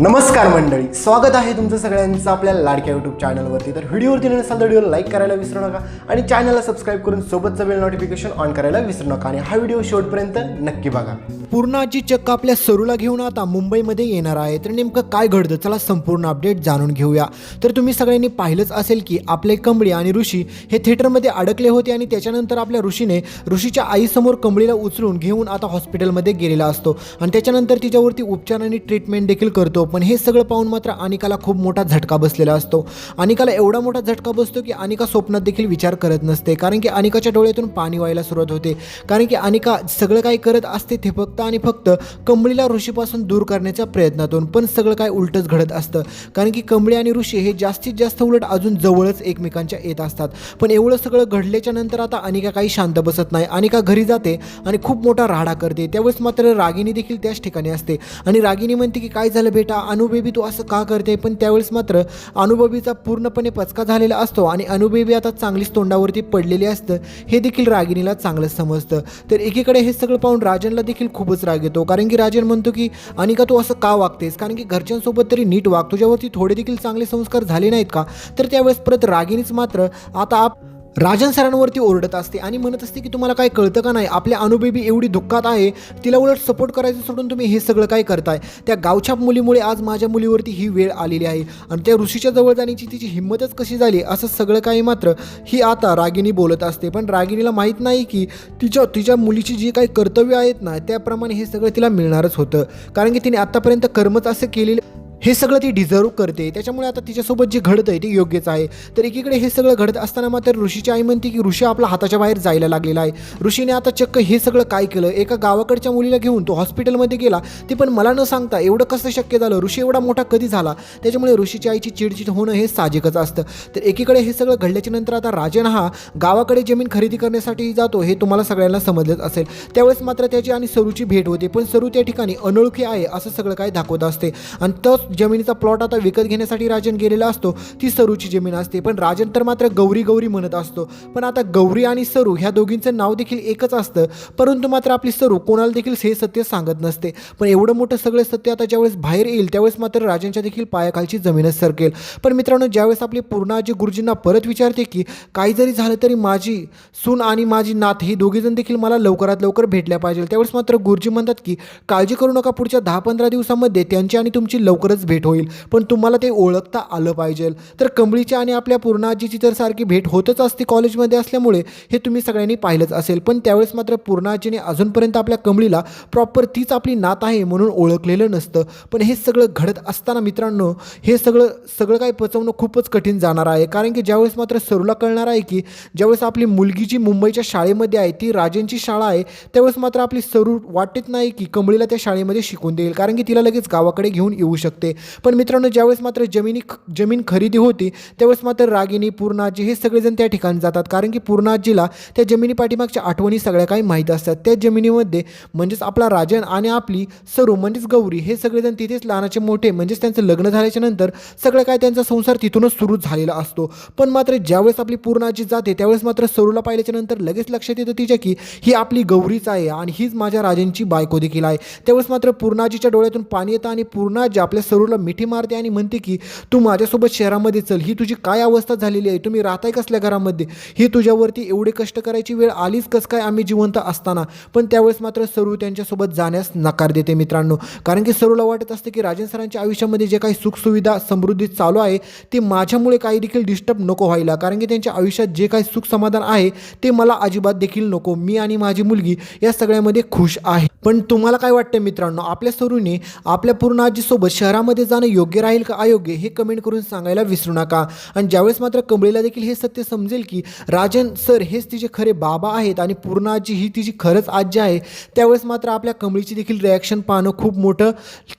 नमस्कार मंडळी स्वागत आहे तुमचं सगळ्यांचं आपल्या लाडक्या यूट्यूब चॅनलवरती तर व्हिडिओवरती नसाल तर व्हिडिओ लाईक करायला विसरू नका आणि चॅनलला सबस्क्राईब करून सोबतचं बेल नोटिफिकेशन ऑन करायला विसरू नका. आणि हा व्हिडिओ शेवटपर्यंत नक्की बघा. पूर्णाची चक्क आपल्या सरूला घेऊन आता मुंबईमध्ये येणार आहे. तर नेमकं काय घडतं? चला संपूर्ण अपडेट जाणून घेऊया. तर तुम्ही सगळ्यांनी पाहिलंच असेल की आपले कंबळी आणि ऋषी हे थिएटरमध्ये अडकले होते आणि त्याच्यानंतर आपल्या ऋषीने ऋषीच्या आईसमोर कंबळीला उचलून घेऊन आता हॉस्पिटलमध्ये गेलेला असतो. आणि त्याच्यानंतर तिच्यावरती उपचार आणि ट्रीटमेंट देखील करतो. पण हे सगळं पाहून मात्र अनिकाला खूप मोठा झटका बसलेला असतो. अनिकाला एवढा मोठा झटका बसतो की अनिका स्वप्नात देखील विचार करत नसते. कारण की अनिकाच्या डोळ्यातून पाणी व्हायला सुरुवात होते. कारण की अनिका सगळं काही करत असते ते फक्त आणि फक्त कंबळीला ऋषीपासून दूर करण्याच्या प्रयत्नातून. पण सगळं काय उलटच घडत असतं. कारण की कंबळी आणि ऋषी हे जास्तीत जास्त उलट अजून जवळच एकमेकांच्या येत असतात. पण एवढं सगळं घडल्याच्या नंतर आता अनिका काही शांत बसत नाही. अनिका घरी जाते आणि खूप मोठा राडा करते. त्यावेळेस मात्र रागिनी देखील त्याच ठिकाणी असते. आणि रागिनी म्हणते की काय झालं बेटा? अनुबेबी तू असं का करते? पण त्यावेळेस मात्र अनुभवीचा पूर्णपणे पचका झालेला असतो आणि अनुबेबी आता चांगलीच तोंडावरती पडलेली असतं हे देखील रागिणीला चांगलं समजतं. तर एकीकडे हे सगळं पाहून राजनला देखील खूपच राग येतो कारण की राजन म्हणतो की अनिका तू असं का वागतेस? कारण की घरच्यांसोबत तरी नीट वाग तुझ्यावरती थोडे देखील चांगले संस्कार झाले नाहीत का? तर त्यावेळेस परत रागिणीच मात्र आता आप राजन सरांवरती ओरडत असते आणि म्हणत असते की तुम्हाला काय कळतं का नाही? आपल्या अनुबेबी एवढी दुःखात आहे तिला उलट सपोर्ट करायचं सोडून तुम्ही हे सगळं काय करताय? त्या गावच्या मुलीमुळे आज माझ्या मुलीवरती ही वेळ आलेली आहे. आणि त्या ऋषीच्या जवळ जाण्याची तिची हिंमतच कशी झाली? असं सगळं काही मात्र ही आता रागिनी बोलत असते. पण रागिनीला माहीत नाही की तिच्या तिच्या मुलीची जी काही कर्तव्य आहेत ना त्याप्रमाणे हे सगळं तिला मिळणारच होतं. कारण की तिने आत्तापर्यंत कर्मच असं केलेलं हे सगळं ती डिझर्व करते. त्याच्यामुळे आता तिच्यासोबत जे घडतं आहे ते योग्यच आहे. तर एकीकडे हे सगळं घडत असताना मात्र ऋषीची आई म्हणते की ऋषी आपला हाताच्या बाहेर जायला लागलेला आहे. ऋषीने आता चक्क हे सगळं काय केलं? एका गावाकडच्या मुलीला घेऊन तो हॉस्पिटलमध्ये गेला. ते पण मला न सांगता एवढं कसं शक्य झालं? ऋषी एवढा मोठा कधी झाला? त्याच्यामुळे ऋषीच्या आईची चिडचिड होणं हे साहजिकच असतं. तर एकीकडे हे सगळं घडल्याच्या नंतर आता राजन हा गावाकडे जमीन खरेदी करण्यासाठी जातो हे तुम्हाला सगळ्यांना समजलंच असेल. त्यावेळेस मात्र त्याची आणि सरूची भेट होते. पण सरू त्या ठिकाणी अनोळखी आहे असं सगळं काय दाखवत असते. आणि तच जमिनीचा प्लॉट आता विकत घेण्यासाठी राजन गेलेला असतो. ती सरूची जमीन असते पण राजन तर मात्र गौरी गौरी म्हणत असतो. पण आता गौरी आणि सरू ह्या दोघींचं नाव देखील एकच असतं. परंतु मात्र आपली सरू कोणाला देखील हे सत्य सांगत नसते. पण एवढं मोठं सगळं सत्य आता ज्यावेळेस बाहेर येईल त्यावेळेस मात्र राजांच्या देखील पायाखालची जमीनच सरकेल. पण मित्रांनो ज्यावेळेस आपली पूर्णाजी गुरुजींना परत विचारते की काही जरी झालं तरी माझी सून आणि माझी नात ही दोघीजण देखील मला लवकरात लवकर भेटल्या पाहिजे त्यावेळेस मात्र गुरुजी म्हणतात की काळजी करू नका पुढच्या दहा पंधरा दिवसामध्ये त्यांची आणि तुमची लवकरच भेट होईल. पण तुम्हाला ते ओळखता आलं पाहिजे. तर कंबळीच्या आणि आपल्या पूर्णाजीची तर सारखी भेट होतच असते कॉलेजमध्ये असल्यामुळे हे तुम्ही सगळ्यांनी पाहिलंच असेल. पण त्यावेळेस मात्र पूर्णाजीने अजूनपर्यंत आपल्या कंबळीला प्रॉपर तीच आपली नात आहे म्हणून ओळखलेलं नसतं. पण हे सगळं घडत असताना मित्रांनो हे सगळं सगळं काही पचवणं खूपच कठीण जाणार आहे. कारण की ज्यावेळेस मात्र सरूला कळणार आहे की ज्यावेळेस आपली मुलगी जी मुंबईच्या शाळेमध्ये आहे ती राजेंची शाळा आहे त्यावेळेस मात्र आपली सरू वाटत नाही की कंबळीला त्या शाळेमध्ये शिकून देईल. कारण की तिला लगेच गावाकडे घेऊन येऊ शकते. पण मित्रांनो ज्यावेळेस मात्र जमिनी जमीन खरेदी होती त्यावेळेस मात्र रागिनी पूर्णाजी हे सगळेजण त्या ठिकाणी जातात. कारण की पूर्णाजीला त्या जमिनी पाठीमागच्या आठवणी सगळ्या काही माहीत असतात. त्या जमिनीमध्ये म्हणजेच आपला राजन आणि आपली सरू म्हणजेच गौरी हे सगळेजण तिथेच लहानाचे मोठे म्हणजेच त्यांचं लग्न झाल्याच्यानंतर सगळं काय त्यांचा संसार तिथूनच सुरू झालेला असतो. पण मात्र ज्यावेळेस आपली पूर्णाजी जाते त्यावेळेस मात्र सरूला पाहिल्याच्या नंतर लगेच लक्षात येतं तिच्या की ही आपली गौरीच आहे आणि हीच माझ्या राजांची बायको देखील आहे. त्यावेळेस मात्र पूर्णाजीच्या डोळ्यातून पाणी येतं आणि पूर्णाजी आपल्या सरूला मिठी मारते आणि म्हणते की तू माझ्यासोबत शहरामध्ये चल. ही तुझी काय अवस्था झालेली आहे? तुम्ही राहताय कसल्या घरामध्ये? ही तुझ्यावरती एवढे कष्ट करायची वेळ आलीच कस काय आम्ही जिवंत असताना? पण त्यावेळेस मात्र सरू त्यांच्यासोबत जाण्यास नकार देते मित्रांनो. कारण की सरूला वाटत असते की राजेन सरांच्या आयुष्यामध्ये जे काही सुखसुविधा समृद्धी चालू आहे ते माझ्यामुळे काही देखील डिस्टर्ब नको व्हायला. कारण की त्यांच्या आयुष्यात जे काही सुख समाधान आहे ते मला अजिबात देखील नको. मी आणि माझी मुलगी या सगळ्यामध्ये खुश आहे. पण तुम्हाला काय वाटतं मित्रांनो? आपल्या सरूने आपल्या पूर्ण आजीसोबत शहरामध्ये जाणं योग्य राहील का अयोग्य हे कमेंट करून सांगायला विसरू नका. आणि ज्यावेळेस मात्र कंबळीला देखील हे सत्य समजेल की राजन सर हेच तिचे खरे बाबा आहेत आणि पूर्ण आजी ही तिची खरंच आजी आहे त्यावेळेस मात्र आपल्या कंबळीची देखील रिॲक्शन पाहणं खूप मोठं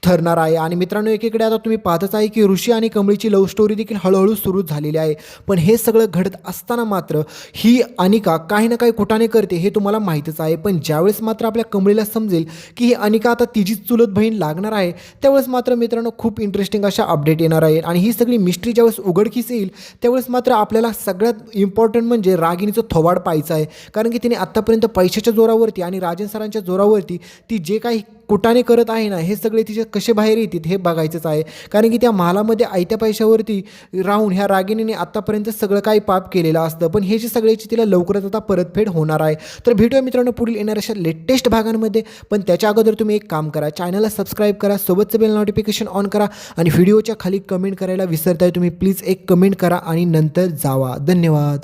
ठरणार आहे. आणि मित्रांनो एकीकडे आता तुम्ही पाहतच आहे की ऋषी आणि कंबळीची लव्ह स्टोरी देखील हळूहळू सुरू झालेली आहे. पण हे सगळं घडत असताना मात्र ही अनिका काही ना काही कुठाने करते हे तुम्हाला माहीतच आहे. पण ज्यावेळेस मात्र आपल्या कंबळीला समजेल की ही अनिका आता तिचीच चुलत बहीण लागणार आहे त्यावेळेस मात्र मित्रांनो खूप इंटरेस्टिंग अशा अपडेट येणार आहे आणि ही सगळी मिस्ट्री ज्यावेळेस उघडकीस येईल त्यावेळेस मात्र आपल्याला सगळ्यात इम्पॉर्टंट म्हणजे रागिणीचं थोबाड पाहायचं आहे. कारण की तिने आत्तापर्यंत पैशाच्या जोरावरती आणि राजन सरांच्या जोरावरती ती जे काही कुटाने करत आहे ना हे सगळे तिचे कसे बाहेर येतील हे बघायचंच आहे. कारण की त्या महालामध्ये आयत्या पैशावरती राहून ह्या रागिणीने आत्तापर्यंत सगळं काही पाप केलेलं असतं. पण हे जे सगळ्याची तिला लवकरच आता परतफेड होणार आहे. तर भेटूया मित्रांनो पुढील येणाऱ्या अशा लेटेस्ट भागांमध्ये. पण त्याच्या अगोदर तुम्ही एक काम करा. चॅनलला सबस्क्राईब करा. सोबतचं बेल नोटिफिकेशन ऑन करा. आणि व्हिडिओच्या खाली कमेंट करायला विसरताय तुम्ही प्लीज एक कमेंट करा आणि नंतर जावा. धन्यवाद.